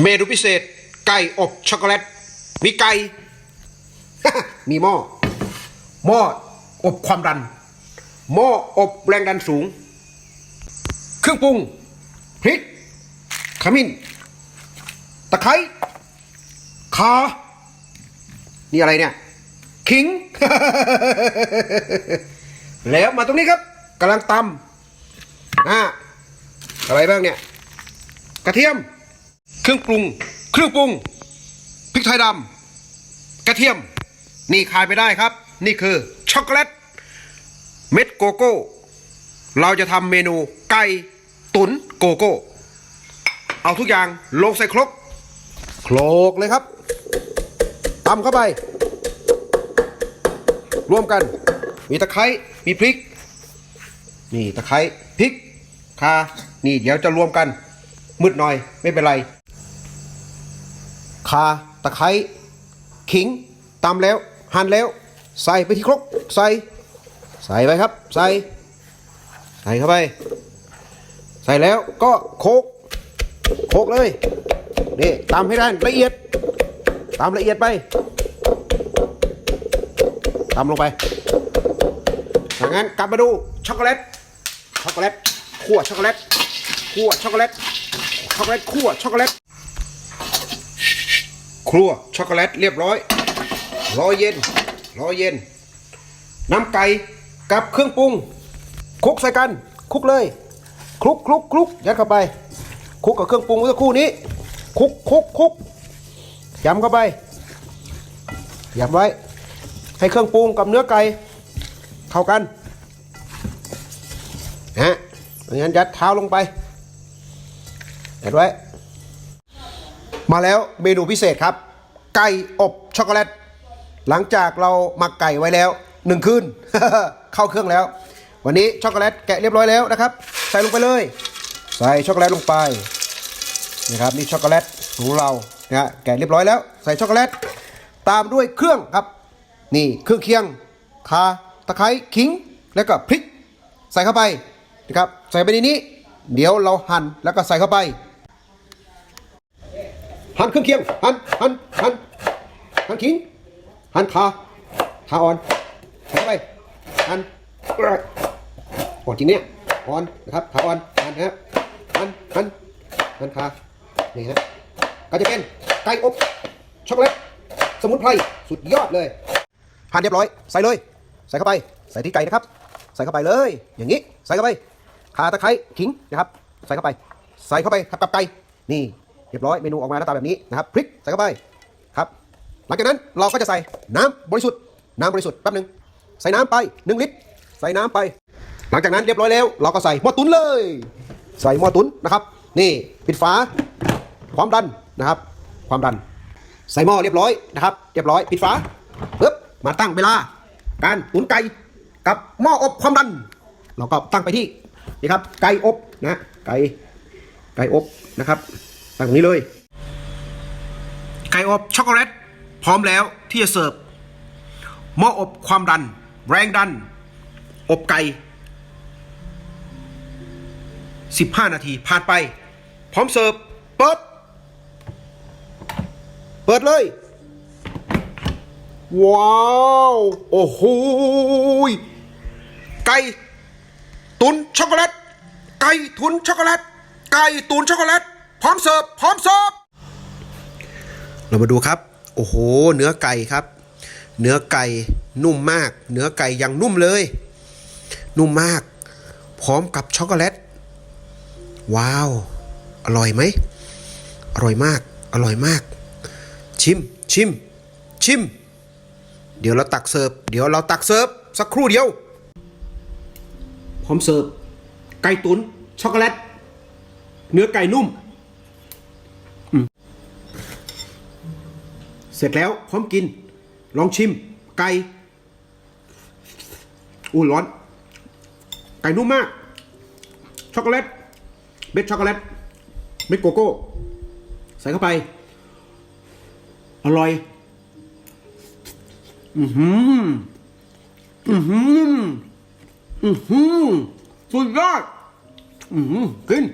เมนูพิเศษ ไก่อบช็อกโกแลต มีไก่ มีหม้อ หม้ออบความดัน หม้ออบแรงดันสูง เครื่องปรุง พริก ขมิ้น ตะไคร้ข่านี่อะไรเนี่ย ขิง แล้วมาตรงนี้ครับกำลังตำอ่าอะไรบ้างเนี่ย กระเทียม เครื่องปรุง เครื่องปรุงพริกไทยดำกระเทียม นี่ขายไปได้ครับ นี่คือช็อกโกแลตเม็ดโกโก้ เราจะทำเมนูไก่ตุ๋นโกโก้ เอาทุกอย่างลงใส่ครกโคลกเลยครับตำเข้าไป รวมกัน มีตะไคร้มีพริก นี่ตะไคร้พริกข่านี่เดี๋ยวจะรวมกันมืดหน่อยไม่เป็นไร ขาตะไคร้ขิงตำแล้วหั่นแล้ว ใส่ไปที่ครกใส่ ใส่ไปครับ ใส่ ใส่เข้าไป ใส่แล้วก็โคกโคกเลยนี่ตำให้ได้ละเอียดตำละเอียดไปตำลงไปถ้างั้นกลับมาดูช็อกโกแลตช็อกโกแลตคั่วช็อกโกแลตคั่วช็อกโกแลตช็อกโกแลตคั่วช็อกโกแลต ครัวช็อกโกแลตเรียบร้อย รอเย็น รอเย็น น้ำไก่กับเครื่องปรุงคลุกใส่กันคลุกเลยคลุกคลุกคลุกยัดเข้าไปคลุกกับเครื่องปรุงเมื่อสักครู่นี้คลุกคลุกคลุกยำเข้าไปยำไว้ ให้เครื่องปรุงกับเนื้อไก่เข้ากันนะฮะงั้นยัดเท้าลงไปยัดไว้ มาแล้วเมนูพิเศษครับ ไก่อบช็อกโกแลต หลังจากเราหมักไก่ไว้แล้วหนึ่งคืนเข้าเครื่องแล้ว วันนี้ช็อกโกแลตแกะเรียบร้อยแล้วนะครับ ใส่ลงไปเลย ใส่ช็อกโกแลตลงไปนะครับนี่ช็อกโกแลตของเรานะแกะเรียบร้อยแล้ว ใส่ช็อกโกแลตตามด้วยเครื่องครับ นี่เครื่องเคียงข่าตะไคร้ขิงแล้วก็พริก ใส่เข้าไปนะครับใส่ไปในนี้ เดี๋ยวเราหั่นแล้วก็ใส่เข้าไป หั่นเครื่องเคียง หั่นหั่นหั่นหั่นขิงหั่นขาขาอ่อนใส่ไปหั่นอ่อนจริงเนี่ยอ่อนนะครับขาอ่อนหั่นนะครับหั่นหั่นหั่นขานี่ฮะก็จะเป็นไก่อบช็อกโกแลตสมุนไพรสุดยอดเลยหั่นเรียบร้อยใส่เลย ใส่เข้าไปใส่ที่ไก่นะครับ ใส่เข้าไปเลย อย่างนี้ ใส่เข้าไปขาตะไคร้ขิงนะครับ ใส่เข้าไป ใส่เข้าไปทับกับไก่นี่ เรียบร้อยเมนูออกมาหน้าตาแบบนี้นะครับพริกใส่เข้าไปครับหลังจากนั้นเราก็จะใส่น้ำบริสุทธิ์น้ำบริสุทธิ์แป๊บหนึ่งใส่น้ำไป 1 ลิตร ใส่น้ำไป หลังจากนั้นเรียบร้อยแล้ว เราก็ใส่หม้อตุ๋นเลย ใส่หม้อตุ๋นนะครับ นี่ปิดฝาความดันนะครับ ความดัน ใส่หม้อเรียบร้อยนะครับ เรียบร้อยปิดฝาปึ๊บมาตั้งเวลา การตุ๋นไก่กับหม้ออบความดัน เราก็ตั้งไปที่นี่ครับไก่อบนะไก่ไก่อบนะครับ ตั้งตรงนี้เลย ไก่อบช็อกโกแลตพร้อมแล้วที่จะเสิร์ฟหม้ออบความดัน แรงดัน อบไก่ 15 นาที ผ่านไป พร้อมเสิร์ฟเปิด เปิดเลย ว้าว โอ้โหไก่ ตุนช็อกโกแลตไก่ ตุนช็อกโกแลตไก่ ตุนช็อกโกแลต พร้อมเสิร์ฟพร้อมเสิร์ฟเรามาดูครับ โอ้โห เนื้อไก่ครับ เนื้อไก่นุ่มมาก เนื้อไก่ยังนุ่มเลย นุ่มมาก พร้อมกับช็อกโกแลต ว้าว อร่อยไหม อร่อยมาก อร่อยมาก ชิม ชิม ชิม เดี๋ยวเราตักเสิร์ฟ เดี๋ยวเราตักเสิร์ฟสักครู่เดียว พร้อมเสิร์ฟ ไก่ตุน ช็อกโกแลต เนื้อไก่นุ่ม สร็จแล้วพร้อมกิน ลองชิม ไก่อู้ร้อน ไก่นุ่มมาก ช็อกโกแลตเม็ดช็อกโกแลตเม็ดโกโก้ ใส่เข้าไป อร่อย อือหือ อือหือ อือหือ สุดยอด อือหือ กิน